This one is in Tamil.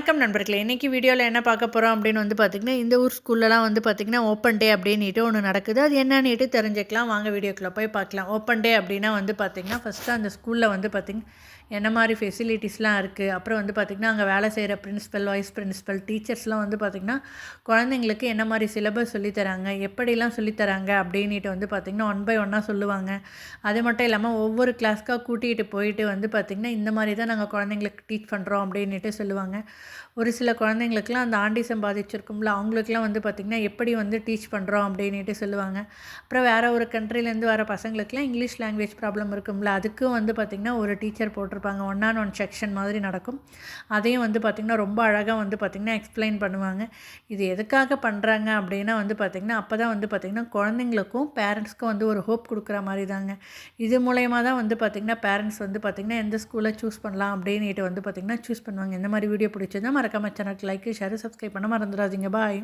வணக்கம் நண்பர்களே. இன்றைக்கி வீடியோவில் என்ன பார்க்க போகிறோம் அப்படின்னு வந்து பார்த்திங்கன்னா இந்த ஊர் ஸ்கூல்லலாம் வந்து பார்த்திங்கன்னா ஓப்பன் டே அப்படின்ட்டு ஒன்று நடக்குது. அது என்னன்னுட்டு தெரிஞ்சுக்கலாம். வாங்க வீடியோக்குள்ளே போய் பார்க்கலாம். ஓப்பன் டே அப்படின்னா வந்து பார்த்திங்கன்னா ஃபஸ்ட்டு அந்த ஸ்கூலில் வந்து பார்த்திங்கன்னா என்ன மாதிரி ஃபெசிலிட்டிஸ்லாம் இருக்குது அப்புறம் வந்து பார்த்திங்கன்னா அங்கே வேலை செய்கிற பிரின்ஸிபல் வைஸ் பிரின்ஸிபல் டீச்சர்ஸ்லாம் வந்து பார்த்திங்கன்னா குழந்தைங்களுக்கு என்ன மாதிரி சிலபஸ் சொல்லித்தராங்க எப்படிலாம் சொல்லித்தராங்க அப்படின்ட்டு வந்து பார்த்திங்கன்னா ஒன் பை ஒன்னாக சொல்லுவாங்க. அது மட்டும் இல்லாமல் ஒவ்வொரு கிளாஸ்க்காக கூட்டிகிட்டு போயிட்டு வந்து பார்த்திங்கன்னா இந்த மாதிரி தான் நாங்கள் குழந்தைங்களுக்கு டீச் பண்ணுறோம் அப்படின்ட்டு சொல்லுவாங்க. ஒரு சில குழந்தைங்களுக்குலாம் அந்த ஆண்டிசம் பாதிச்சிருக்கும்ல அவங்களுக்குலாம் வந்து பார்த்திங்கன்னா எப்படி வந்து டீச் பண்ணுறோம் அப்படின்ட்டு சொல்லுவாங்க. அப்புறம் வேறு ஒரு கண்ட்ரிலேருந்து வர பசங்களுக்குலாம் இங்கிலீஷ் லாங்குவேஜ் ப்ராப்ளம் இருக்கும்ல அதுக்கும் வந்து பார்த்திங்கன்னா ஒரு டீச்சர் போட்டிருப்பாங்க. ஒன் ஆன் ஒன் செக்ஷன் மாதிரி நடக்கும். அதையும் வந்து பார்த்திங்கன்னா ரொம்ப அழகாக வந்து பார்த்திங்கன்னா எக்ஸ்பிளைன் பண்ணுவாங்க. இது எதுக்காக பண்ணுறாங்க அப்படின்னா வந்து பார்த்திங்கன்னா அப்போ தான் வந்து பார்த்திங்கன்னா குழந்தைங்களுக்கும் பேரண்ட்ஸ்க்கும் வந்து ஒரு ஹோப் கொடுக்குற மாதிரி தாங்க. இது மூலயமா தான் வந்து பார்த்திங்கன்னா பேரண்ட்ஸ் வந்து பார்த்திங்கன்னா எந்த ஸ்கூலை சூஸ் பண்ணலாம் அப்படின்ட்டு வந்து பார்த்திங்கன்னா சூஸ் பண்ணுவாங்க. இந்த மாதிரி வீடியோ பிடிச்சது மறக்காம சேனலுக்கு லைக் ஷேர் சப்ஸ்கிரைப் பண்ண மறந்துடாதீங்க. பாய்